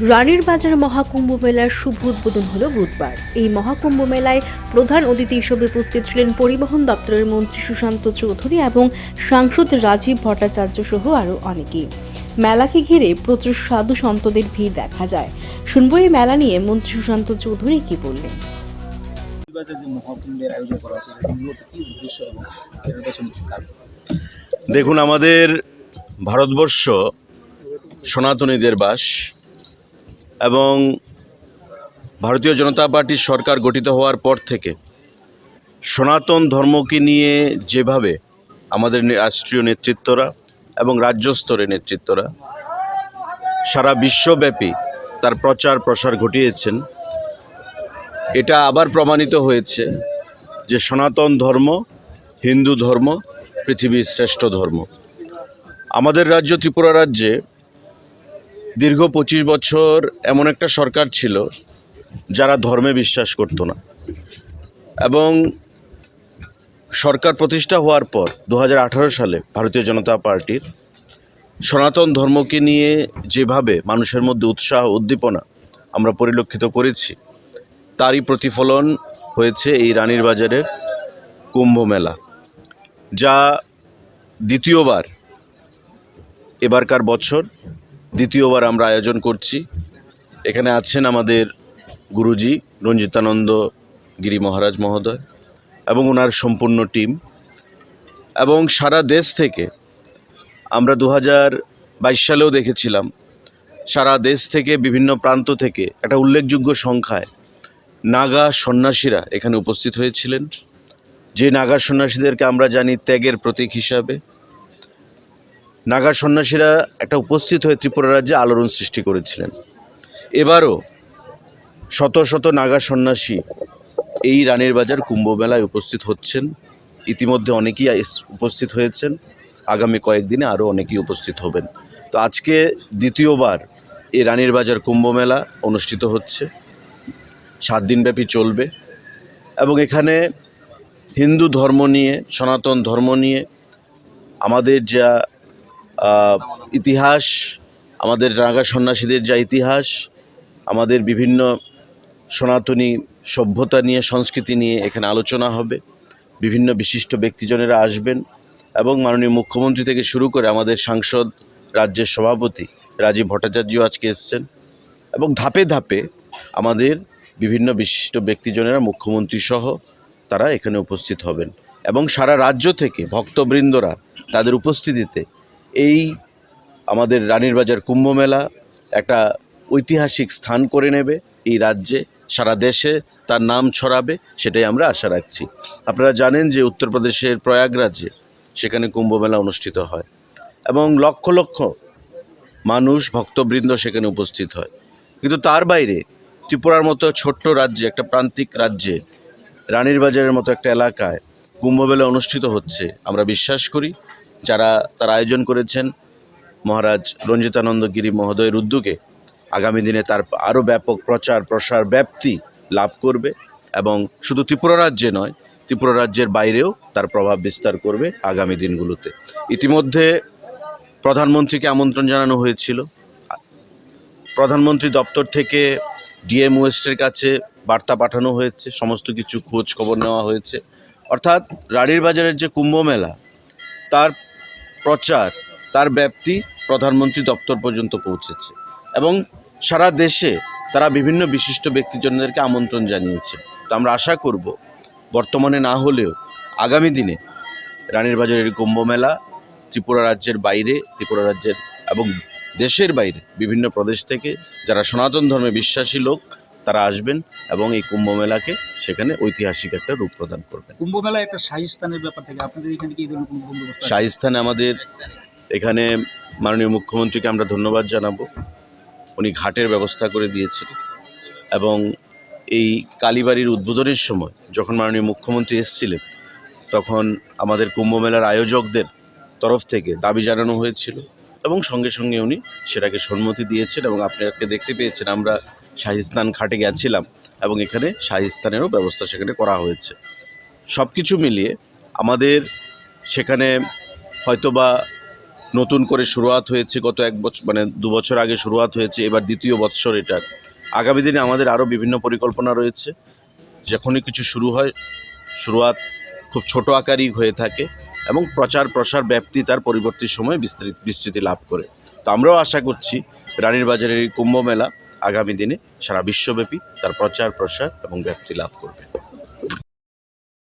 রানীর বাজার মহাকুম্ভ মেলার শুভ উদ্বোধন হলো বুধবার। এই মহাকুম্ভ মেলায় প্রধান অতিথি হিসেবে উপস্থিত ছিলেন পরিবহন দপ্তরের মন্ত্রী সুশান্ত চৌধুরী এবং সাংসদ রাজীব ভট্টাচার্য সহ আরও অনেকেই। মেলাকে ঘিরে প্রচুর সাধু সন্তদের ভিড় দেখা যায়। শুনব এই মেলা নিয়ে মন্ত্রী সুশান্ত চৌধুরী কি বললেন। যে মহাকুম্ভের আয়োজন করা হচ্ছে কি উদ্দেশ্য এবং এর পেছনে কি কারণ? দেখুন আমাদের ভারতবর্ষ সনাতনীদের বাস এবং ভারতীয় জনতা পার্টির সরকার গঠিত হওয়ার পর থেকে সনাতন ধর্মকে নিয়ে যেভাবে আমাদের রাষ্ট্রীয় নেতৃত্বরা এবং রাজ্য স্তরের নেতৃত্বরা সারা বিশ্বব্যাপী তার প্রচার প্রসার ঘটিয়েছেন, এটা আবার প্রমাণিত হয়েছে যে সনাতন ধর্ম, হিন্দু ধর্ম, পৃথিবীর শ্রেষ্ঠ ধর্ম। আমাদের রাজ্য ত্রিপুরা রাজ্যে দীর্ঘ পঁচিশ বছর এমন একটা সরকার ছিল যারা ধর্মে বিশ্বাস করতো না। এবং সরকার প্রতিষ্ঠা হওয়ার পর দু হাজার আঠারো সালে ভারতীয় জনতা পার্টির সনাতন ধর্মকে নিয়ে যেভাবে মানুষের মধ্যে উৎসাহ, উদ্দীপনা আমরা পরিলক্ষিত করেছি, তারই প্রতিফলন হয়েছে এই রানীর বাজারের কুম্ভ মেলা, যা দ্বিতীয়বার এবারকার বছর দ্বিতীয়বার আমরা আয়োজন করছি। এখানে আছেন আমাদের গুরুজি রঞ্জিতানন্দ গিরি মহারাজ মহোদয় এবং ওনার সম্পূর্ণ টিম। এবং সারা দেশ থেকে আমরা দু বাইশ সালেও দেখেছিলাম, সারা দেশ থেকে বিভিন্ন প্রান্ত থেকে একটা উল্লেখযোগ্য সংখ্যায় নাগা সন্ন্যাসীরা এখানে উপস্থিত হয়েছিলেন। যে নাগা সন্ন্যাসীদেরকে আমরা জানি ত্যাগের প্রতীক হিসাবে নাগা সন্ন্যাসীরা একটা উপস্থিত হয়ে ত্রিপুরা রাজ্যে আলোড়ন সৃষ্টি করেছিলেন। এবারও শত শত নাগা সন্ন্যাসী এই রানীর বাজার কুম্ভ মেলায় উপস্থিত হচ্ছেন। ইতিমধ্যে অনেকেই উপস্থিত হয়েছেন। আগামী কয়েকদিনে আরও অনেকেই উপস্থিত হবেন। তো আজকে দ্বিতীয়বার এই রানীর বাজার কুম্ভ মেলা অনুষ্ঠিত হচ্ছে। সাত দিনব্যাপী চলবে এবং এখানে হিন্দু ধর্ম নিয়ে, সনাতন ধর্ম নিয়ে আমাদের যা ইতিহাস, আমাদের নাগা সন্ন্যাসীদের যা ইতিহাস, আমাদের বিভিন্ন সনাতনী সভ্যতা নিয়ে, সংস্কৃতি নিয়ে এখানে আলোচনা হবে। বিভিন্ন বিশিষ্ট ব্যক্তিজনেরা আসবেন এবং মাননীয় মুখ্যমন্ত্রী থেকে শুরু করে আমাদের সাংসদ, রাজ্যের সভাপতি রাজীব ভট্টাচার্য আজকে এসছেন এবং ধাপে ধাপে আমাদের বিভিন্ন বিশিষ্ট ব্যক্তিজনেরা, মুখ্যমন্ত্রী সহ তারা এখানে উপস্থিত হবেন এবং সারা রাজ্য থেকে ভক্তবৃন্দরা তাদের উপস্থিতিতে এই আমাদের রানীর বাজার কুম্ভ মেলা একটা ঐতিহাসিক স্থান করে নেবে এই রাজ্যে, সারা দেশে তার নাম ছড়াবে, সেটাই আমরা আশা রাখছি। আপনারা জানেন যে উত্তরপ্রদেশের প্রয়াগরাজে সেখানে কুম্ভ মেলা অনুষ্ঠিত হয় এবং লক্ষ লক্ষ মানুষ, ভক্তবৃন্দ সেখানে উপস্থিত হয়। কিন্তু তার বাইরে ত্রিপুরার মতো ছোট্ট রাজ্যে, একটা প্রান্তিক রাজ্যে, রানীর বাজারের মতো একটা এলাকায় কুম্ভমেলা অনুষ্ঠিত হচ্ছে, আমরা বিশ্বাস করি। যারা তার আয়োজন করেছেন, মহারাজ রঞ্জিতানন্দ গিরি মহোদয়ের উদ্যোগে আগামী দিনে তার আরও ব্যাপক প্রচার, প্রসার, ব্যাপ্তি লাভ করবে এবং শুধু ত্রিপুরা রাজ্যে নয়, ত্রিপুরা রাজ্যের বাইরেও তার প্রভাব বিস্তার করবে আগামী দিনগুলোতে। ইতিমধ্যে প্রধানমন্ত্রীকে আমন্ত্রণ জানানো হয়েছিল। প্রধানমন্ত্রী দপ্তর থেকে ডিএম ওয়েস্টের কাছে বার্তা পাঠানো হয়েছে, সমস্ত কিছু খোঁজ খবর নেওয়া হয়েছে। অর্থাৎ রানীর বাজারের যে কুম্ভ মেলা, তার প্রচার তার ব্যাপ্তি প্রধানমন্ত্রী দপ্তর পর্যন্ত পৌঁছেছে এবং সারা দেশে তারা বিভিন্ন বিশিষ্ট ব্যক্তিজনদেরকে আমন্ত্রণ জানিয়েছে। তো আমরা আশা করব বর্তমানে না হলেও আগামী দিনে রানীর বাজারের কুম্ভ মেলা, ত্রিপুরা রাজ্যের বাইরে, ত্রিপুরা রাজ্যের এবং দেশের বাইরে বিভিন্ন প্রদেশ থেকে যারা সনাতন ধর্মে বিশ্বাসী লোক তারা আসবেন এবং এই কুম্ভ মেলাকে সেখানে ঐতিহাসিক একটা রূপ প্রদান করবেন। কুম্ভ মেলায় একটা শাহী স্থানের ব্যাপার থাকে। আপনাদের এখানে কি শাহিস্থানে আমাদের এখানে মাননীয় মুখ্যমন্ত্রীকে আমরা ধন্যবাদ জানাব। উনি ঘাটের ব্যবস্থা করে দিয়েছেন এবং এই কালীবাড়ির উদ্বোধনের সময় যখন মাননীয় মুখ্যমন্ত্রী এসেছিলেন তখন আমাদের কুম্ভ মেলার আয়োজকদের তরফ থেকে দাবি জানানো হয়েছিল এবং সঙ্গে সঙ্গে উনি সেটাকে সম্মতি দিয়েছেন এবং আপনাকে দেখতে পেয়েছেন, আমরা শাহিস্তান ঘাটে গেছিলাম এবং এখানে শাহিস্তানেরও ব্যবস্থা সেখানে করা হয়েছে। সব কিছু মিলিয়ে আমাদের সেখানে হয়তোবা নতুন করে শুরুয়াত হয়েছে, গত এক বছর মানে দু বছর আগে শুরুয়াত হয়েছে, এবার দ্বিতীয় বৎসর এটা আগামী দিনে আমাদের আরও বিভিন্ন পরিকল্পনা রয়েছে। যখনই কিছু শুরু হয়, শুরুয়াত খুব ছোট আকারই হয়ে থাকে এবং প্রচার প্রসার ব্যাপ্তি তার পরিবর্তী সময়ে বিস্তৃত, বিস্তৃতি লাভ করে। তো আমরাও আশা করছি রানীর বাজারের এই কুম্ভ মেলা আগামী দিনে সারা বিশ্বব্যাপী তার প্রচার প্রসার এবং ব্যাপ্তি লাভ করবে।